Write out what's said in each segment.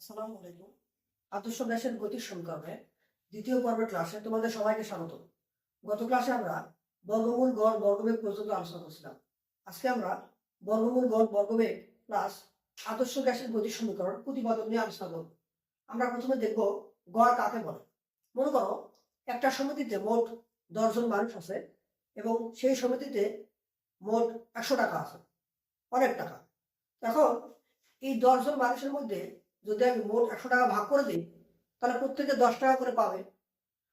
আসসালামু আলাইকুম। আদর্শ গ্যাসের গতির সমীকরণে দ্বিতীয় পর্বের ক্লাসে তোমাদের সবাইকে স্বাগত। গত ক্লাসে আমরা বর্গমূল গড় বর্গবেগ পর্যন্ত আলোচনা করছিলাম। আজকে আমরা বর্গমূল গড় বর্গবেগ প্লাস আদর্শ গ্যাসের গতির সমীকরণ প্রতিপাদক নিয়ে আলোচনা করব। আমরা প্রথমে দেখব গড় কাকে বলে। মনে করো একটা সমিতিতে মোট দশজন মানুষ আছে এবং সেই সমিতিতে মোট একশো টাকা আছে, অনেক টাকা। এখন এই দশজন মানুষের মধ্যে যদি আমি মোট একশো টাকা ভাগ করে দিই, তাহলে প্রত্যেকে দশ টাকা করে পাবে।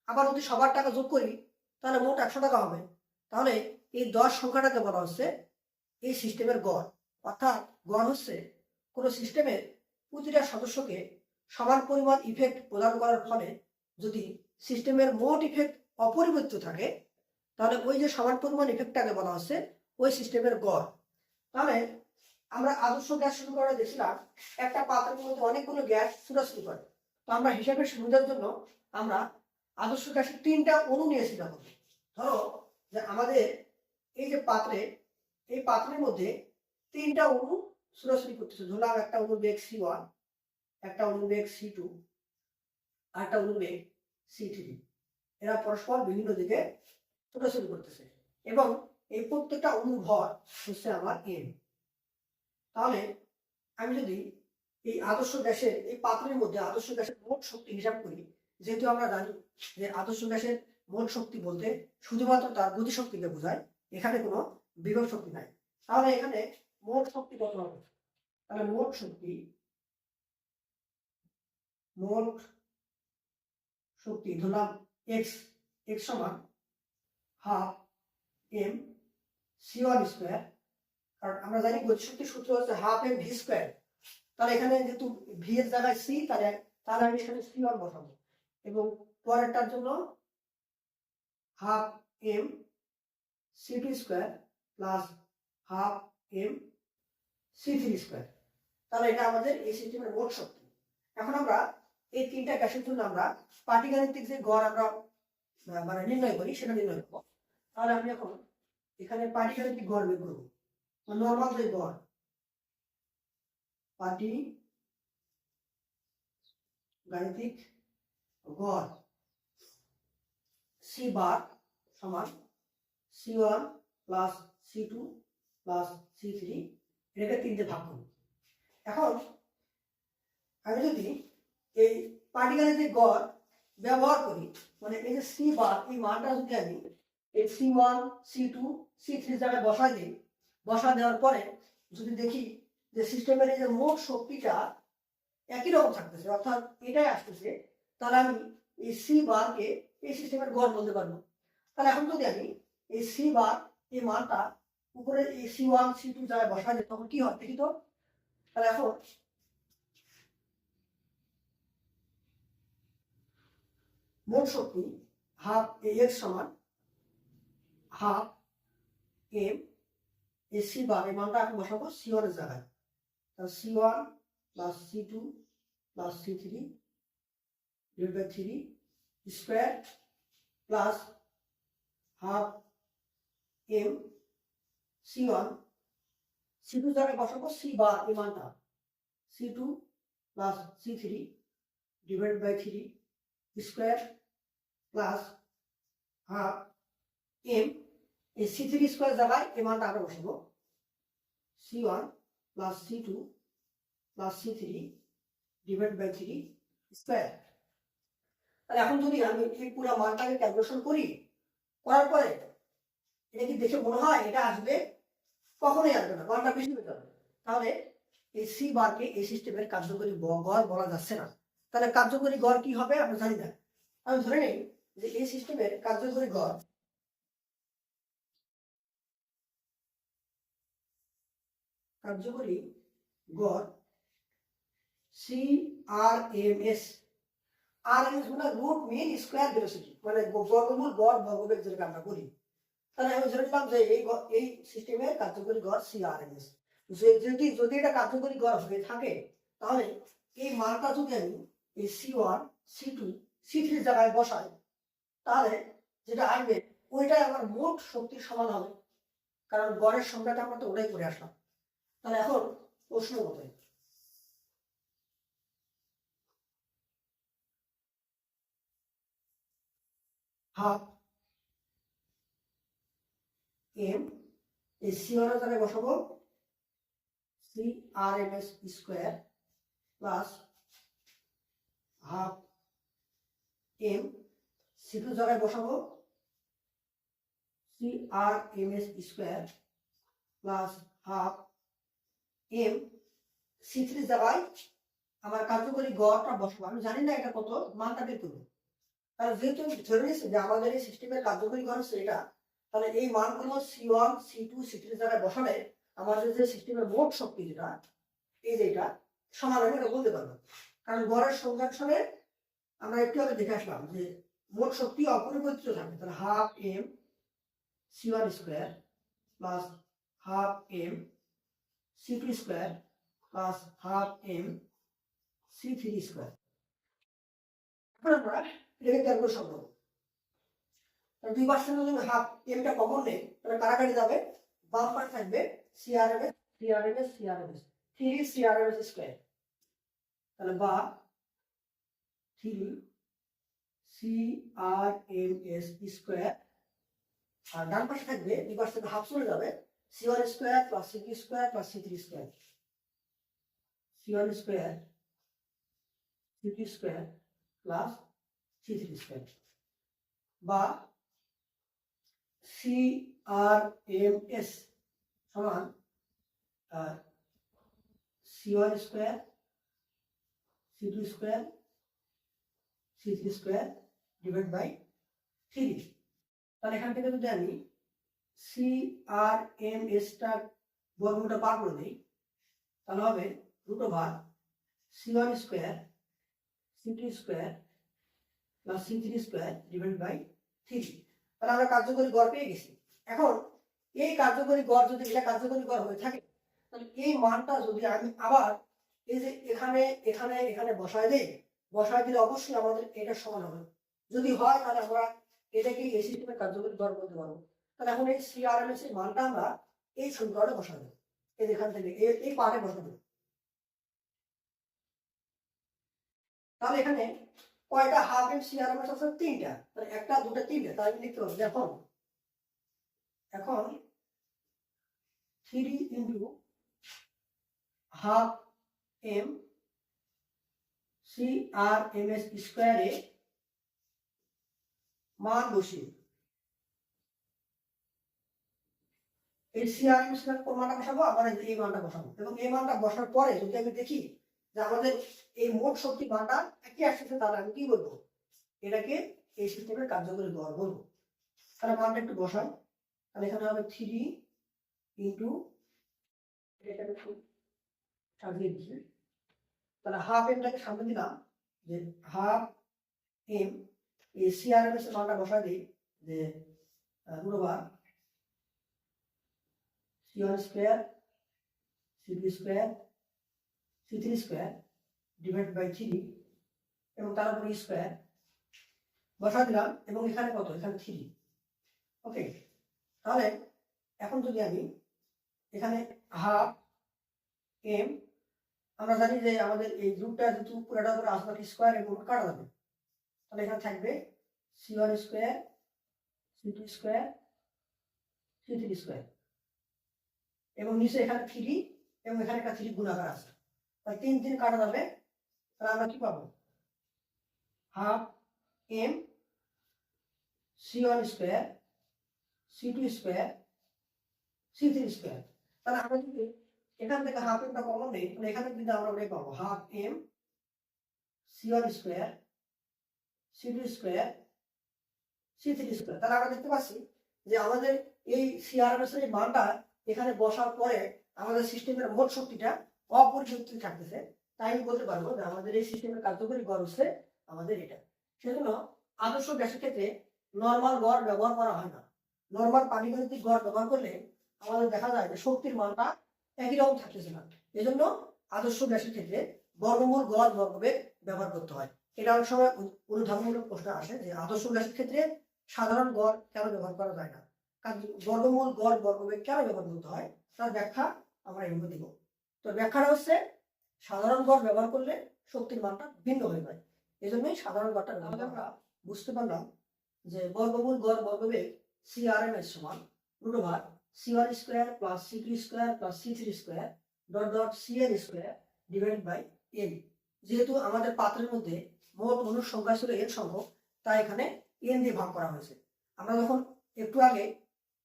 আবার যদি সবার টাকা যোগ করি, তাহলে মোট একশো টাকা হবে। তাহলে এই দশ সংখ্যাটাকে বলা হচ্ছে এই সিস্টেমের গড়। অর্থাৎ গড় হচ্ছে কোনো সিস্টেমের প্রতিটা সদস্যকে সমান পরিমাণ ইফেক্ট প্রদান করার ফলে যদি সিস্টেমের মোট ইফেক্ট অপরিবর্তিত থাকে, তাহলে ওই যে সমান পরিমাণ ইফেক্টটাকে বলা হচ্ছে, ওই সিস্টেমের গড়। তাহলে আমরা আদর্শ গ্যাস শুরু করে দেখছিলাম একটা পাত্রের মধ্যে অনেকগুলো গ্যাস ছুটাছুটি করে। তো আমরা হিসাবের সুবিধার জন্য আমরা আদর্শ গ্যাসের তিনটা অণু নিয়েছি দেখো ধরো যে আমাদের এই যে পাত্রে, এই পাত্রের মধ্যে তিনটা অণু ছুটাছুটি করতেছে। ধরলাম একটা অণু বেগ সি ওয়ান একটা অণু বেগ সি টু আর একটা বেগ সি থ্রি এরা পরস্পর বিভিন্ন দিকে ছোটাছুটি করতেছে। এবং এই প্রত্যেকটা অণুর ভর হচ্ছে আমার এম তাহলে আমি যদি এই আদর্শ গ্যাসের, এই পাত্রের মধ্যে আদর্শ গ্যাসের মোট শক্তি হিসাব করি, যেহেতু আমরা জানি যে আদর্শ গ্যাসের মোট শক্তি বলতে শুধুমাত্র তার গতি শক্তিকে বোঝায়, এখানে কোনো বিভব শক্তি নাই। তাহলে এখানে মোট শক্তি কত হবে? তাহলে মোট শক্তি মোট শক্তি ধরলাম এক্স এক্স সমান half m c one square কারণ আমরা জানি গতিশক্তির সূত্র হচ্ছে হাফ এম ভি স্কোয়ার তাহলে এখানে যেহেতু ভি এর জায়গায় সি তাহলে তাহলে আমি এখানে সি ওয়ান বসাবো। এবং পরেরটার জন্য half m c two square plus half m c three square তাহলে এটা আমাদের এই সিস্টেমের মোট শক্তি। এখন আমরা এই তিনটা গ্যাসের জন্য আমরা পাটিগাণিতিক যে গড় আমরা মানে নির্ণয় করি, সেটা নির্ণয় করব। তাহলে আমি এখন এখানে পাটিগাণিতিক গড় বের করব। নর্মাল যে গড় পাটি, গাণিতিক গড়, সি বার সমান c one plus c two plus c three, এটাকে তিনটে ভাগ করব। এখন, আমি যদি এই পাটিগাণিতিক গড় ব্যবহার করি মানে এই যে সি বার এই মানটা যদি আমি এই c one, c two, c three জায়গায় বসাই দিই বসা দেওয়ার পরে যদি দেখি যে সিস্টেমের এই যে মোট শক্তিটা একই রকম থাকতেছে, অর্থাৎ এটাই আসতেছে, তাহলে আমি এই সি বারকে এই সিস্টেমের গড় বলতে পারব। তাহলে এখন যদি আমি এই সি বার এই মানটা উপরে এই সি ওয়ান সি টু জায়গায় বসা যায় তখন কি হয় দেখি তো? তাহলে এখন মোট শক্তি হাফ এ এক্স সমান হাফ এম এই সি বার এই মানটা এখন বসাবো সি ওয়ানের জায়গায়। তাহলে c one plus c two plus c three divide by three square plus half m c one. C two জায়গায় বসাবো সি বার এই মানটা। C two plus c three divide by three square plus half m এই C three square জায়গায় এই মানটা আমরা বসাবো। C one plus c two plus c three divide by three square তাহলে এখন যদি আমি এই পুরো মানটাকে ক্যালকুলেশন করি, করার পরে এটা কি দেখে মনে হয় এটা আসবে? কখনোই আসবে না, মানটা বেশি হতে হবে তাহলে এই সি বারকে এই সিস্টেমের কার্যকরী গড় বলা যাচ্ছে না। তাহলে কার্যকরী গড় কি হবে? আমরা জানি না। আমি ধরে নিই যে এই সিস্টেমের কার্যকরী গড় কার্যকরী গড় c r m s r m s মানে রুট মিন স্কোয়ার ভেলোসিটি মানে বর্গমূল গড় বর্গবেগ যেটাকে আমরা বলি। তাহলে আমি ধরে নিলাম যে এই এই সিস্টেমের কার্যকরী গড় সি আর এম এস যদি যদি এটা কার্যকরী গড় হয়ে থাকে, তাহলে এই মানটা যদি আমি এই c one c two c three জায়গায় বসাই, তাহলে যেটা আসবে, ওইটাই আমার মোট শক্তির সমান হবে। কারণ গড়ের সংখ্যাটা আমরা তো ওটাই করে আসলাম। তাহলে এখন প্রশ্ন মতে। হাফ এম এই সিওর তাহলে বসাবো। C r m s square plus half m c two জায়গায় বসাবো। C r m s square plus half m c three জায়গায় আমার কার্যকরী গড়টা বসাবো। আমি জানি না এটা কত, মানটা বের করব। তাহলে যেহেতু ধরে নিয়েছি যে আমাদের এই সিস্টেমের কার্যকরী গড় হচ্ছে এটা, তাহলে এই মানগুলো c one c two c three জায়গায় বসালে আমাদের যে সিস্টেমের মোট শক্তি যেটা, এই যে এটা, সমান আমি এটা বলতে পারব। কারণ গড়ের সংজ্ঞাংশনে আমরা একটু আগে দেখে আসলাম যে মোট শক্তি অপরিবর্তিত থাকবে। তাহলে half m c one square plus half m c two square plus half m c three square এখন আমরা এটাকে ক্যালকুলেট সম্ভব তাহলে দুই পার্সেন্ট যদি হাফ এমটা কমন নেই, তাহলে কারাকারি যাবে, বাম পার্ট থাকবে CRMS CRMS CRMS three CRMS square তাহলে বা three c r m s square আর ডান পাশে থাকবে, দুই পাশ থেকে হাফ চলে যাবে c one square plus c two square plus c three square c one square c two square plus c three square বা সি আর এম এস সমান c one square c two square c three square divide by three তাহলে এখান থেকে যদি আমি C আর M এসটা বর্গমূলটা পার করে দিই, তাহলে হবে root over c one square c two square plus c three square divide by three তাহলে আমরা কার্যকরী গড় পেয়ে গেছি। এখন এই কার্যকরী গড় যদি এটা কার্যকরী গড় হয়ে থাকে, তাহলে এই মানটা যদি আমি আবার এই যে এখানে এখানে এখানে বসায় দেই, বসায় দিলে অবশ্যই আমাদের এটা সমান হবে। যদি হয় তাহলে আমরা এটাকে এই সিস্টেমের কার্যকরী গড় বলতে পারব। তাহলে এখন এই সিআরএমএস এর মানটা আমরা এই সমীকরণে বসাবো। এই এখান থেকে, এই- পার্টে বসাবো। তাহলে এখানে কয়টা half m c r m CRMS আছে তিনটা। তাহলে একটা, দুটো, তিনটা। তাই আমি লিখতে পারব এখন এখন three into half m c r m s স্কোয়ারে মান বসিয়ে এই সিআরএম স্কোয়ার কোন মানটা বসাবো? আবার এই মানটা বসাবো। এবং এই মানটা বসার পরে যদি আমি দেখি যে আমাদের এই মোট শক্তি মানটা একই আসতেছে তাহলে আমি কি বলব? এটাকে এই সিস্টেমের কার্যকরী গড় বলব। তাহলে মানটা একটু বসাই তাহলে এখানে হবে থ্রি ইন্টু সাজিয়ে দিচ্ছি। তাহলে হাফ এমটাকে সামনে দিলাম, যে হাফ এম এই সিআরএম এর মানটা বসাই দিই, যে over c one square c two square c three square divide by three এবং তার উপরে স্কোয়ার বসা দিলাম, এবং এখানে কত? এখানে থ্রি ওকে তাহলে এখন যদি আমি এখানে হাফ এম আমরা জানি যে আমাদের এই গ্রুপটা যেহেতু পুরোটা করে আসবে স্কোয়ার এবং কাটা যাবে। তাহলে এখানে থাকবে c one square c two square c three square এবং নিচে এখানে থ্রি এবং এখানে একটা থ্রি গুণাকার আছে। তাহলে তিন তিন কাটা যাবে, তাহলে আমরা কি পাবো? Half m c one square, c two square, c three square. তাহলে আমরা যদি এখান থেকে হাফ এমটা কমন নেই, তাহলে এখানে কিন্তু আমরা ওটাই পাবো। Half m c one square, c two square, c three square. তাহলে আমরা দেখতে পাচ্ছি যে আমাদের এই সিআরএস এর মানটা এখানে বসার পরে আমাদের সিস্টেমের মোট শক্তিটা অপরিবর্তিত থাকতেছে। তাই আমি বলতে পারব যে আমাদের এই সিস্টেমের কার্যকরী গড় হচ্ছে আমাদের এটা। সেজন্য আদর্শ গ্যাসের ক্ষেত্রে নর্মাল গড় ব্যবহার করা হয় না। নর্মাল পানিগণিতিক গড় ব্যবহার করলে আমাদের দেখা যায় যে শক্তির মানটা একই রকম থাকতেছে না। এজন্য আদর্শ গ্যাসের ক্ষেত্রে বর্গমূল গড় বর্গবেগ ব্যবহার করতে হয়। এটা অনেক সময় অনুধাবনমূলক প্রশ্ন আসে যে আদর্শ গ্যাসের ক্ষেত্রে সাধারণ গড় কেন ব্যবহার করা যায় না? কারণ বর্গমূল গড় বর্গবেগ কেন ব্যবহার করতে হয়? তার ব্যাখ্যা আমরা এগুলো দিব। তো ব্যাখ্যাটা হচ্ছে সাধারণ গড় ব্যবহার করলে শক্তির মানটা ভিন্ন হয়ে যায়। এই জন্যই সাধারণ গড়টা ব্যবহার আমরা বুঝতে পারলাম যে বর্গমূল গড় বর্গবেগ সি আর এম এর সমান root over c one square plus c two square plus c three square dot dot c n square divide by n যেহেতু আমাদের পাত্রের মধ্যে মোট অনুর সংখ্যা ছিল এন সংখ্যক তাই এখানে এন দিয়ে ভাগ করা হয়েছে। আমরা যখন একটু আগে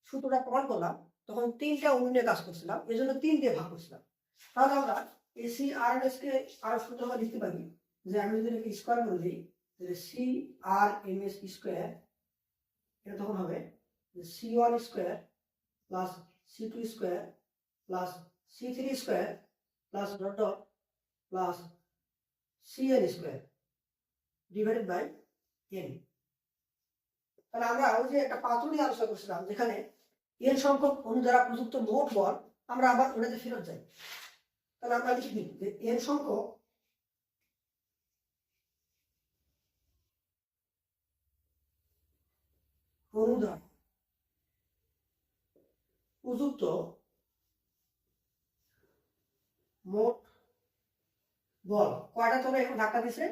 সূত্রটা প্রমাণ করলাম, তখন তিনটা নিয়ে কাজ করছিলাম এই জন্য তিন দিয়ে ভাগ করছিলাম। তাহলে আমরা এই সি আর এন এস কে আরও সুন্দরভাবে লিখতে পারি যে আমি যদি এটাকে স্কোয়ার করে দিই, তাহলে c r m s square এটা তখন হবে c one square plus c two square plus c three square plus dot dot plus c n square divided by n তাহলে আমরা ওই যে একটা পাত্র আলোচনা করছিলাম, যেখানে এন সংখ্যক অনু দ্বারা প্রযুক্ত মোট বল আমরা আবার ওটাতে ফেরত যাই। তাহলে আমরা লিখে দিই যে এন সংখ্যক অনু প্রযুক্ত মোট বল। কয়টা তলে এখন ধাক্কা দিছে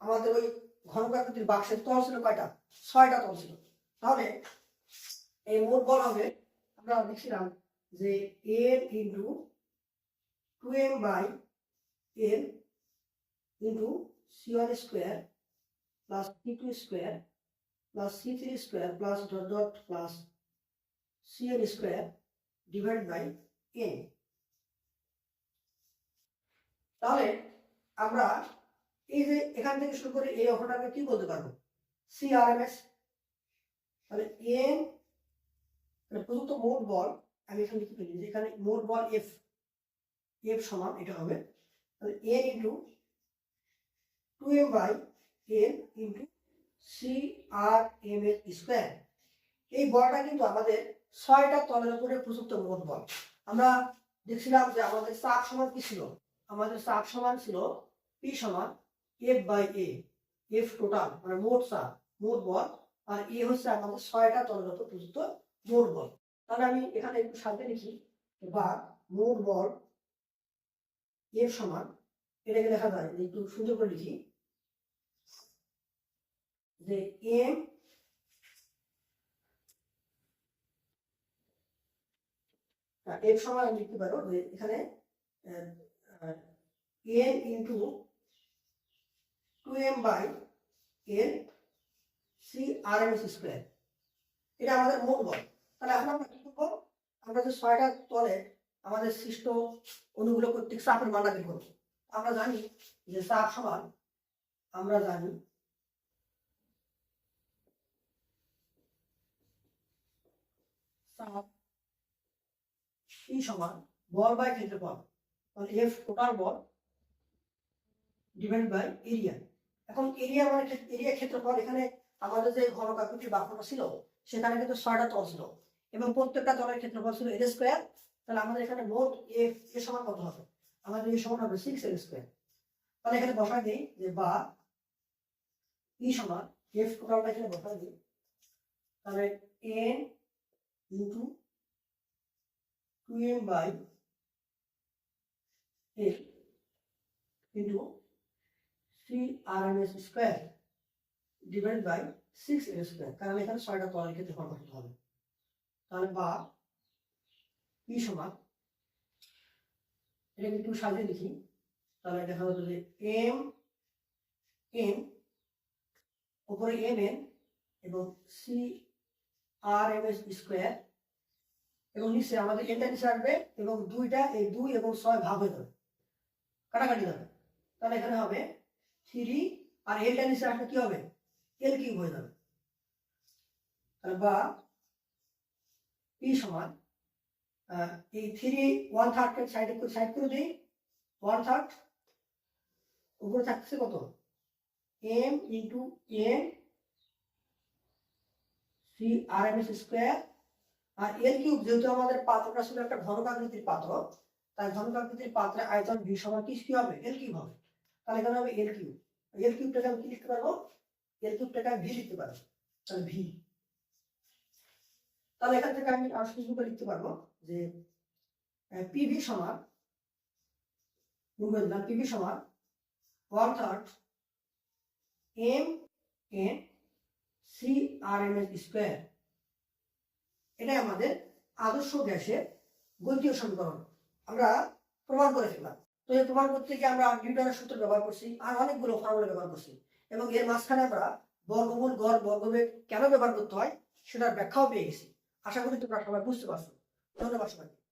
আমাদের ওই ঘনকাকৃতির বাক্সের তল ছিল কয়টা? ছয়টা তল ছিল। তাহলে এই মোট বল হবে আমরা লিখছিলাম যে n into two m by n into c one square plus c two square plus c three square plus dot dot plus c n square divide by n তাহলে আমরা এই যে এখান থেকে শুরু করে এই অঙ্কটাকে কি বলতে পারব? সি আর এম এস তাহলে প্রযুক্ত মোট বল, আমি এখানে লিখে ফেলি, যে এখানে মোট বল এফ এফ সমান এটা হবে, তাহলে n into two m by n into c r m এর স্কোয়ার এই বলটা কিন্তু আমাদের ছয়টা তলের উপরে প্রযুক্ত মোট বল। আমরা দেখছিলাম যে আমাদের চাপ সমান কি ছিল? আমাদের চাপ সমান ছিল পি সমান f by a f total মানে মোট চাপ, মোট বল, আর এ হচ্ছে আমাদের ছয়টা তলের উপর প্রযুক্ত মোট বল তাহলে আমি এখানে একটু সাথে লিখি, বা মোট বল এফ সমান, এটাকে লেখা যায় একটু সুন্দর করে লিখি, যে এম এর সমান আমি লিখতে পারো, যে এখানে n into two m by n c r m s square এটা আমাদের মোট বল তাহলে এখন আমরা কি করব আমরা যে ছয়টা তলে আমাদের সৃষ্ট অনুগুলো কর্তৃক চাপের মান বের করব। আমরা জানি যে চাপ সমান, আমরা জানি সমান বল বাই ক্ষেত্রফল তাহলে এফ টোটাল বল ডিভাইড বাই এরিয়া এখন এরিয়া মানে এরিয়া ক্ষেত্রফল এখানে আমাদের যে ঘনকাকৃতির বাক্যটা ছিল, সেখানে কিন্তু ছয়টা তল ছিল। এবং প্রত্যেকটা তলের ক্ষেত্রফল ছিল এর স্কোয়ার তাহলে আমাদের এখানে মোট এফ এর সমান কত হবে? আমাদের এর সমান হবে সিক্স এর স্কোয়ার তাহলে এখানে বসাই দিই যে বা ই সমান এফ টোটালটা এখানে বসাই দিই। তাহলে n into two m by a into three r m s square divide by six এর স্কোয়ার কারণ এখানে ছয়টা তলের ক্ষেত্রে করতে হবে। তাহলে বা ই সমান? এটাকে একটু সাজিয়ে লিখি তাহলে দেখা হতো যে এম, এন উপরে এম এন এবং c, r, m, s square এবং নিচে আমাদের এটা নিচে আসবে এবং দুইটা এই দুই এবং ছয় ভাগ হয়ে যাবে। কাটাকাটি যাবে। তাহলে এখানে হবে থ্রি আর এলটা নিচে আসলে কি হবে? এল কিউব হয়ে যাবে। তাহলে বা পি সমান এই থ্রি ওয়ান থার্ডকে সাইড সাইড করে দিই ওয়ান থার্ড উপরে থাকছে কত? M into n c r m s square আর এল কিউব যেহেতু আমাদের পাত্রটা ছিল একটা ঘনকাকৃতির পাত্র, তাই ঘনকাকৃতির পাত্রে আয়তন ভি সমান কি কি হবে এল কিউব হবে। তাহলে এখানে হবে এল কিউব এল কিউবটাকে আমি কি লিখতে পারব? এল কিউবটাকে আমি ভি লিখতে পারব। তাহলে ভি তাহলে এখান থেকে আমি আর সুযোগ লিখতে পারব যে পিভি সমান বুঝলাম পিভি সমান third m n c r m s square. এটাই আমাদের আদর্শ গ্যাসের গতীয় সমীকরণ। আমরা প্রমাণ করে ফেললাম। তো এই প্রমাণ করতে গিয়ে আমরা নিউটনের সূত্র ব্যবহার করছি আর অনেকগুলো ফর্মুলা ব্যবহার করছি। এবং এর মাঝখানে আমরা বর্গমূল গড় বর্গবেগ কেন ব্যবহার করতে হয় সেটার ব্যাখ্যাও পেয়ে গেছি। আশা করি তোমরা সবাই বুঝতে পারছ। ধন্যবাদ সবাইকে।